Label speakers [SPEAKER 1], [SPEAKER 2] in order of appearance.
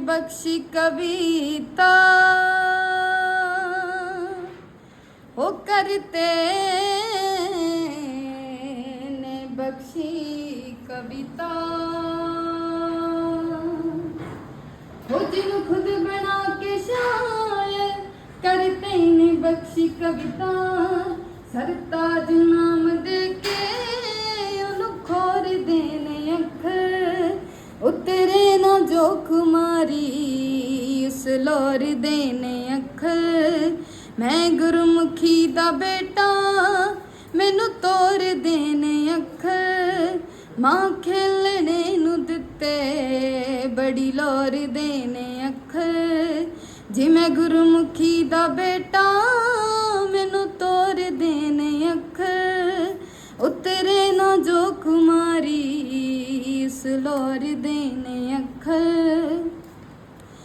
[SPEAKER 1] ਬਖਸ਼ੀ ਕਵਿਤਾ। ਉਹ ਕਰਤੇ ਨੇ ਬਖਸ਼ੀ ਕਵਿਤਾ। ਉਹ ਜਿਹਨੂੰ ਖੁਦ ਬਣਾ ਕੇ ਸ਼ਾਇਰ ਕਰਤੇ ਨੇ ਬਖਸ਼ੀ ਕਵਿਤਾ। ਸਰਤਾਜ ਨਾਮ ਕੁਮਾਰੀ ਉਸ ਲੋਰ ਦੇਨੇ ਅੱਖ ਮੈਂ ਗੁਰਮੁਖੀ ਦਾ ਬੇਟਾ, ਮੈਨੂੰ ਤੋਰ ਦੇਨੇ ਅੱਖਰ। ਮਾਂ ਖੇਲਣੇ ਨੂੰ ਦਿੱਤੇ, ਬੜੀ ਲੋਰ ਦੇਨੇ ਅੱਖਰ। ਜੇ ਮੈਂ ਗੁਰਮੁਖੀ ਦਾ ਬੇਟਾ, ਮੈਨੂੰ ਤੋਰ ਦੇਨੇ ਅੱਖਰ। ਉਤਰੇ ਨਾ ਜੋ ਕੁਮਾਰੀ ਇਸ ਲੋਰ ਦੇਨੇ ਅੱਖ